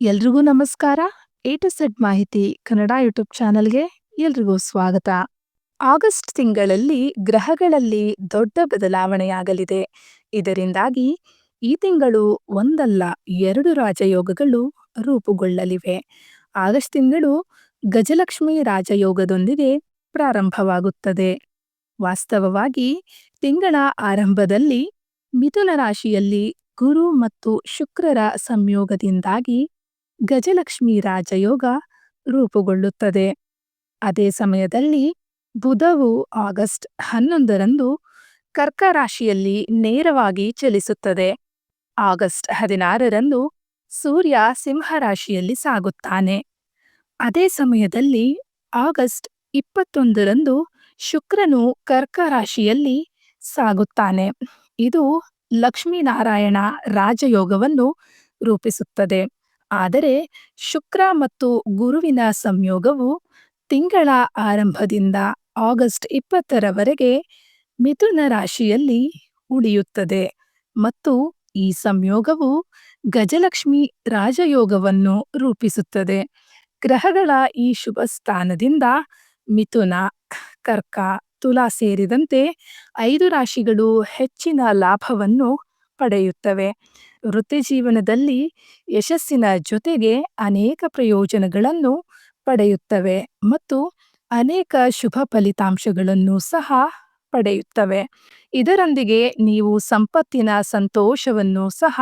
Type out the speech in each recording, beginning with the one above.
ಎಲ್ರಿಗೂ ನಮಸ್ಕಾರ. A to shed ಮಾಹಿತಿ ಕನ್ನಡ ಯೂಟ್ಯೂಬ್ ಚಾನಲ್ಗೆ ಎಲ್ರಿಗೂ ಸ್ವಾಗತ. ಆಗಸ್ಟ್ ತಿಂಗಳಲ್ಲಿ ಗ್ರಹಗಳಲ್ಲಿ ದೊಡ್ಡ ಬದಲಾವಣೆಯಾಗಲಿದೆ. ಇದರಿಂದಾಗಿ ಈ ತಿಂಗಳು ಒಂದಲ್ಲ, ಎರಡು ರಾಜಯೋಗಗಳು ರೂಪುಗೊಳ್ಳಲಿವೆ. ಆಗಸ್ಟ್ ತಿಂಗಳು ಗಜಲಕ್ಷ್ಮಿ ರಾಜಯೋಗದೊಂದಿಗೆ ಪ್ರಾರಂಭವಾಗುತ್ತದೆ. ವಾಸ್ತವವಾಗಿ ತಿಂಗಳ ಆರಂಭದಲ್ಲಿ ಮಿಥುನ ರಾಶಿಯಲ್ಲಿ ಗುರು ಮತ್ತು ಶುಕ್ರರ ಸಂಯೋಗದಿಂದಾಗಿ ಗಜಲಕ್ಷ್ಮಿ ರಾಜಯೋಗ ರೂಪುಗೊಳ್ಳುತ್ತದೆ. ಅದೇ ಸಮಯದಲ್ಲಿ ಬುಧವು ಆಗಸ್ಟ್ ಹನ್ನೊಂದರಂದು ಕರ್ಕ ರಾಶಿಯಲ್ಲಿ ನೇರವಾಗಿ ಚಲಿಸುತ್ತದೆ. ಆಗಸ್ಟ್ ಹದಿನಾರರಂದು ಸೂರ್ಯ ಸಿಂಹ ರಾಶಿಯಲ್ಲಿ ಸಾಗುತ್ತಾನೆ. ಅದೇ ಸಮಯದಲ್ಲಿ ಆಗಸ್ಟ್ ಇಪ್ಪತ್ತೊಂದರಂದು ಶುಕ್ರನು ಕರ್ಕ ರಾಶಿಯಲ್ಲಿ ಸಾಗುತ್ತಾನೆ. ಇದು ಲಕ್ಷ್ಮೀನಾರಾಯಣ ರಾಜಯೋಗವನ್ನು ರೂಪಿಸುತ್ತದೆ. ಆದರೆ ಶುಕ್ರ ಮತ್ತು ಗುರುವಿನ ಸಂಯೋಗವು ತಿಂಗಳ ಆರಂಭದಿಂದ ಆಗಸ್ಟ್ ಇಪ್ಪತ್ತರವರೆಗೆ ಮಿಥುನ ರಾಶಿಯಲ್ಲಿ ಉಳಿಯುತ್ತದೆ ಮತ್ತು ಈ ಸಂಯೋಗವು ಗಜಲಕ್ಷ್ಮಿ ರಾಜಯೋಗವನ್ನು ರೂಪಿಸುತ್ತದೆ. ಗ್ರಹಗಳ ಈ ಶುಭ ಸ್ಥಾನದಿಂದ ಮಿಥುನ, ಕರ್ಕ, ತುಲಾ ಸೇರಿದಂತೆ ಐದು ರಾಶಿಗಳು ಹೆಚ್ಚಿನ ಲಾಭವನ್ನು ಪಡೆಯುತ್ತವೆ. ವೃತ್ತಿ ಜೀವನದಲ್ಲಿ ಯಶಸ್ಸಿನ ಜೊತೆಗೆ ಅನೇಕ ಪ್ರಯೋಜನಗಳನ್ನು ಪಡೆಯುತ್ತವೆ ಮತ್ತು ಅನೇಕ ಶುಭ ಫಲಿತಾಂಶಗಳನ್ನು ಸಹ ಪಡೆಯುತ್ತವೆ. ಇದರೊಂದಿಗೆ ನೀವು ಸಂಪತ್ತಿನ ಸಂತೋಷವನ್ನು ಸಹ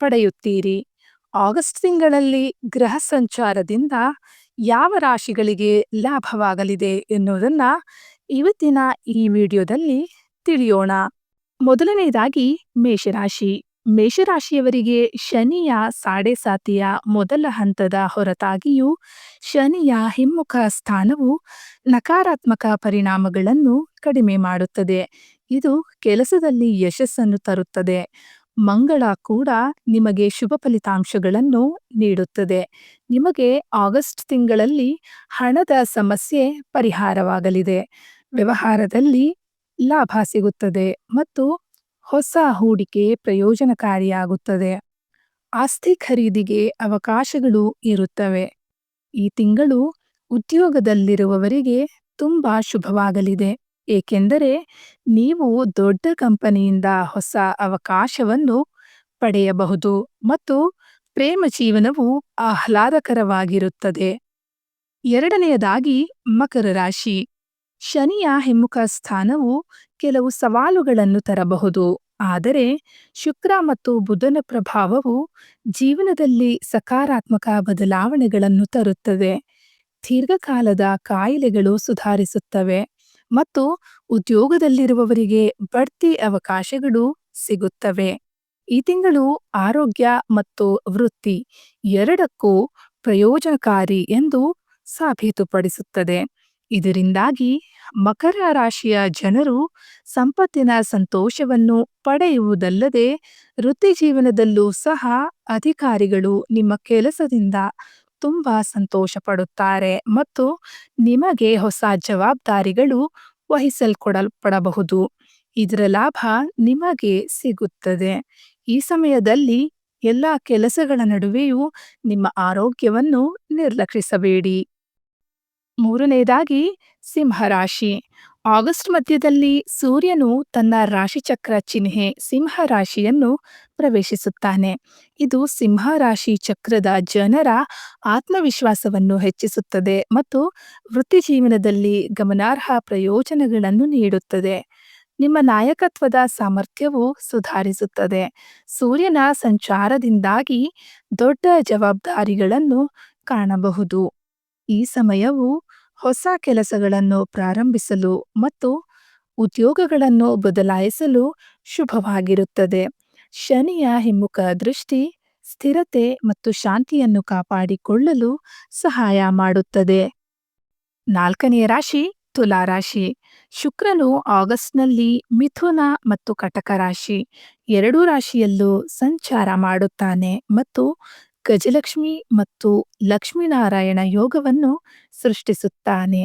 ಪಡೆಯುತ್ತೀರಿ. ಆಗಸ್ಟ್ ತಿಂಗಳಲ್ಲಿ ಗ್ರಹ ಸಂಚಾರದಿಂದ ಯಾವ ರಾಶಿಗಳಿಗೆ ಲಾಭವಾಗಲಿದೆ ಎನ್ನುವುದನ್ನು ಇವತ್ತಿನ ಈ ವಿಡಿಯೋದಲ್ಲಿ ತಿಳಿಯೋಣ. ಮೊದಲನೆಯದಾಗಿ ಮೇಷರಾಶಿ. ಮೇಷರಾಶಿಯವರಿಗೆ ಶನಿಯ ಸಾಡೆ ಸಾತಿಯ ಮೊದಲ ಹಂತದ ಹೊರತಾಗಿಯೂ ಶನಿಯ ಹಿಮ್ಮುಖ ಸ್ಥಾನವು ನಕಾರಾತ್ಮಕ ಪರಿಣಾಮಗಳನ್ನು ಕಡಿಮೆ ಮಾಡುತ್ತದೆ. ಇದು ಕೆಲಸದಲ್ಲಿ ಯಶಸ್ಸನ್ನು ತರುತ್ತದೆ. ಮಂಗಳ ಕೂಡ ನಿಮಗೆ ಶುಭ ಫಲಿತಾಂಶಗಳನ್ನು ನೀಡುತ್ತದೆ. ನಿಮಗೆ ಆಗಸ್ಟ್ ತಿಂಗಳಲ್ಲಿ ಹಣದ ಸಮಸ್ಯೆ ಪರಿಹಾರವಾಗಲಿದೆ. ವ್ಯವಹಾರದಲ್ಲಿ ಲಾಭ ಸಿಗುತ್ತದೆ ಮತ್ತು ಹೊಸ ಹೂಡಿಕೆ ಪ್ರಯೋಜನಕಾರಿಯಾಗುತ್ತದೆ. ಆಸ್ತಿ ಖರೀದಿಗೆ ಅವಕಾಶಗಳು ಇರುತ್ತವೆ. ಈ ತಿಂಗಳು ಉದ್ಯೋಗದಲ್ಲಿರುವವರಿಗೆ ತುಂಬಾ ಶುಭವಾಗಲಿದೆ. ಏಕೆಂದರೆ ನೀವು ದೊಡ್ಡ ಕಂಪನಿಯಿಂದ ಹೊಸ ಅವಕಾಶವನ್ನು ಪಡೆಯಬಹುದು ಮತ್ತು ಪ್ರೇಮ ಜೀವನವು ಆಹ್ಲಾದಕರವಾಗಿರುತ್ತದೆ. ಎರಡನೆಯದಾಗಿ ಮಕರ ರಾಶಿ. ಶನಿಯ ಹಿಮ್ಮುಖ ಸ್ಥಾನವು ಕೆಲವು ಸವಾಲುಗಳನ್ನು ತರಬಹುದು. ಆದರೆ ಶುಕ್ರ ಮತ್ತು ಬುಧನ ಪ್ರಭಾವವು ಜೀವನದಲ್ಲಿ ಸಕಾರಾತ್ಮಕ ಬದಲಾವಣೆಗಳನ್ನು ತರುತ್ತದೆ. ದೀರ್ಘಕಾಲದ ಕಾಯಿಲೆಗಳು ಸುಧಾರಿಸುತ್ತವೆ ಮತ್ತು ಉದ್ಯೋಗದಲ್ಲಿರುವವರಿಗೆ ಬಡ್ತಿ ಅವಕಾಶಗಳು ಸಿಗುತ್ತವೆ. ಈ ತಿಂಗಳು ಆರೋಗ್ಯ ಮತ್ತು ವೃತ್ತಿ ಎರಡಕ್ಕೂ ಪ್ರಯೋಜನಕಾರಿ ಎಂದು ಸಾಬೀತುಪಡಿಸುತ್ತದೆ. ಇದರಿಂದಾಗಿ ಮಕರ ರಾಶಿಯ ಜನರು ಸಂಪತ್ತಿನ ಸಂತೋಷವನ್ನು ಪಡೆಯುವುದಲ್ಲದೆ ವೃತ್ತಿ ಜೀವನದಲ್ಲೂ ಸಹ ಅಧಿಕಾರಿಗಳು ನಿಮ್ಮ ಕೆಲಸದಿಂದ ತುಂಬ ಸಂತೋಷ ಪಡುತ್ತಾರೆ ಮತ್ತು ನಿಮಗೆ ಹೊಸ ಜವಾಬ್ದಾರಿಗಳು ವಹಿಸಲ್ಕೊಡಲ್ಪಡಬಹುದು ಇದರ ಲಾಭ ನಿಮಗೆ ಸಿಗುತ್ತದೆ. ಈ ಸಮಯದಲ್ಲಿ ಎಲ್ಲ ಕೆಲಸಗಳ ನಡುವೆಯೂ ನಿಮ್ಮ ಆರೋಗ್ಯವನ್ನು ನಿರ್ಲಕ್ಷಿಸಬೇಡಿ. ಮೂರನೇದಾಗಿ ಸಿಂಹರಾಶಿ. ಆಗಸ್ಟ್ ಮಧ್ಯದಲ್ಲಿ ಸೂರ್ಯನು ತನ್ನ ರಾಶಿಚಕ್ರ ಚಿಹ್ನೆ ಸಿಂಹ ರಾಶಿಯನ್ನು ಪ್ರವೇಶಿಸುತ್ತಾನೆ. ಇದು ಸಿಂಹ ರಾಶಿ ಚಕ್ರದ ಜನರ ಆತ್ಮವಿಶ್ವಾಸವನ್ನು ಹೆಚ್ಚಿಸುತ್ತದೆ ಮತ್ತು ವೃತ್ತಿ ಜೀವನದಲ್ಲಿ ಗಮನಾರ್ಹ ಪ್ರಯೋಜನಗಳನ್ನು ನೀಡುತ್ತದೆ. ನಿಮ್ಮ ನಾಯಕತ್ವದ ಸಾಮರ್ಥ್ಯವು ಸುಧಾರಿಸುತ್ತದೆ. ಸೂರ್ಯನ ಸಂಚಾರದಿಂದಾಗಿ ದೊಡ್ಡ ಜವಾಬ್ದಾರಿಗಳನ್ನು ಕಾಣಬಹುದು. ಈ ಸಮಯವು ಹೊಸ ಕೆಲಸಗಳನ್ನು ಪ್ರಾರಂಭಿಸಲು ಮತ್ತು ಉದ್ಯೋಗಗಳನ್ನು ಬದಲಾಯಿಸಲು ಶುಭವಾಗಿರುತ್ತದೆ. ಶನಿಯ ಹಿಮ್ಮುಖ ದೃಷ್ಟಿ ಸ್ಥಿರತೆ ಮತ್ತು ಶಾಂತಿಯನ್ನು ಕಾಪಾಡಿಕೊಳ್ಳಲು ಸಹಾಯ ಮಾಡುತ್ತದೆ. ನಾಲ್ಕನೆಯ ರಾಶಿ ತುಲಾರಾಶಿ ಶುಕ್ರನು ಆಗಸ್ಟ್ನಲ್ಲಿ ಮಿಥುನ ಮತ್ತು ಕಟಕ ರಾಶಿ. ಎರಡೂ ರಾಶಿಯಲ್ಲೂ ಸಂಚಾರ ಮಾಡುತ್ತಾನೆ ಮತ್ತು ಗಜಲಕ್ಷ್ಮಿ ಮತ್ತು ಲಕ್ಷ್ಮೀನಾರಾಯಣ ಯೋಗವನ್ನು ಸೃಷ್ಟಿಸುತ್ತಾನೆ.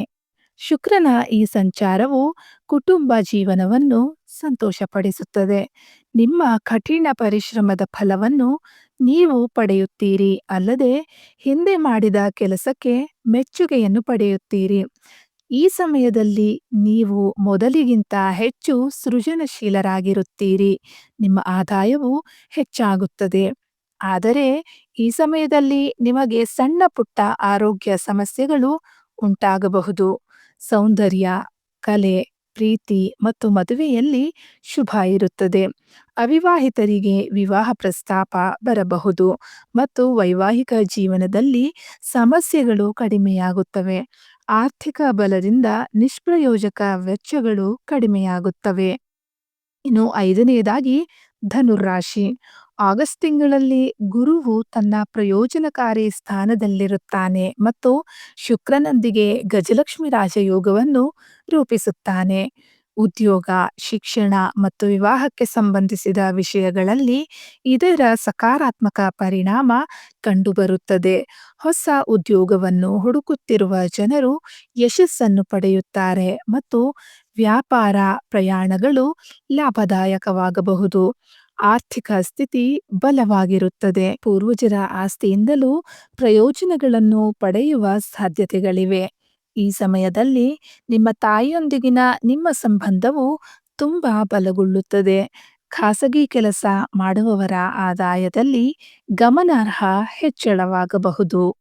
ಶುಕ್ರನ ಈ ಸಂಚಾರವು ಕುಟುಂಬ ಜೀವನವನ್ನು ಸಂತೋಷಪಡಿಸುತ್ತದೆ. ನಿಮ್ಮ ಕಠಿಣ ಪರಿಶ್ರಮದ ಫಲವನ್ನು ನೀವು ಪಡೆಯುತ್ತೀರಿ. ಅಲ್ಲದೆ ಹಿಂದೆ ಮಾಡಿದ ಕೆಲಸಕ್ಕೆ ಮೆಚ್ಚುಗೆಯನ್ನು ಪಡೆಯುತ್ತೀರಿ. ಈ ಸಮಯದಲ್ಲಿ ನೀವು ಮೊದಲಿಗಿಂತ ಹೆಚ್ಚು ಸೃಜನಶೀಲರಾಗಿರುತ್ತೀರಿ. ನಿಮ್ಮ ಆದಾಯವು ಹೆಚ್ಚಾಗುತ್ತದೆ. ಆದರೆ ಈ ಸಮಯದಲ್ಲಿ ನಿಮಗೆ ಸಣ್ಣ ಪುಟ್ಟ ಆರೋಗ್ಯ ಸಮಸ್ಯೆಗಳು ಉಂಟಾಗಬಹುದು. ಸೌಂದರ್ಯ, ಕಲೆ, ಪ್ರೀತಿ ಮತ್ತು ಮದುವೆಯಲ್ಲಿ ಶುಭ ಇರುತ್ತದೆ. ಅವಿವಾಹಿತರಿಗೆ ವಿವಾಹ ಪ್ರಸ್ತಾಪ ಬರಬಹುದು ಮತ್ತು ವೈವಾಹಿಕ ಜೀವನದಲ್ಲಿ ಸಮಸ್ಯೆಗಳು ಕಡಿಮೆಯಾಗುತ್ತವೆ. ಆರ್ಥಿಕ ಬಲದಿಂದ ನಿಷ್ಪ್ರಯೋಜಕ ವೆಚ್ಚಗಳು ಕಡಿಮೆಯಾಗುತ್ತವೆ. ಇನ್ನು ಐದನೆಯದಾಗಿ ಧನುರಾಶಿ ಆಗಸ್ಟ್ ತಿಂಗಳಲ್ಲಿ ಗುರುವು ತನ್ನ ಪ್ರಯೋಜನಕಾರಿ ಸ್ಥಾನದಲ್ಲಿರುತ್ತಾನೆ ಮತ್ತು ಶುಕ್ರನೊಂದಿಗೆ ಗಜಲಕ್ಷ್ಮಿ ರಾಜಯೋಗವನ್ನು ರೂಪಿಸುತ್ತಾನೆ. ಉದ್ಯೋಗ, ಶಿಕ್ಷಣ ಮತ್ತು ವಿವಾಹಕ್ಕೆ ಸಂಬಂಧಿಸಿದ ವಿಷಯಗಳಲ್ಲಿ ಇದರ ಸಕಾರಾತ್ಮಕ ಪರಿಣಾಮ ಕಂಡುಬರುತ್ತದೆ. ಹೊಸ ಉದ್ಯೋಗವನ್ನು ಹುಡುಕುತ್ತಿರುವ ಜನರು ಯಶಸ್ಸನ್ನು ಪಡೆಯುತ್ತಾರೆ ಮತ್ತು ವ್ಯಾಪಾರ ಪ್ರಯಾಣಗಳು ಲಾಭದಾಯಕವಾಗಬಹುದು. ಆರ್ಥಿಕ ಸ್ಥಿತಿ ಬಲವಾಗಿರುತ್ತದೆ. ಪೂರ್ವಜರ ಆಸ್ತಿಯಿಂದಲೂ ಪ್ರಯೋಜನಗಳನ್ನು ಪಡೆಯುವ ಸಾಧ್ಯತೆಗಳಿವೆ. ಈ ಸಮಯದಲ್ಲಿ ನಿಮ್ಮ ತಾಯಿಯೊಂದಿಗಿನ ನಿಮ್ಮ ಸಂಬಂಧವು ತುಂಬಾ ಬಲಗೊಳ್ಳುತ್ತದೆ. ಖಾಸಗಿ ಕೆಲಸ ಮಾಡುವವರ ಆದಾಯದಲ್ಲಿ ಗಮನಾರ್ಹ ಹೆಚ್ಚಳವಾಗಬಹುದು.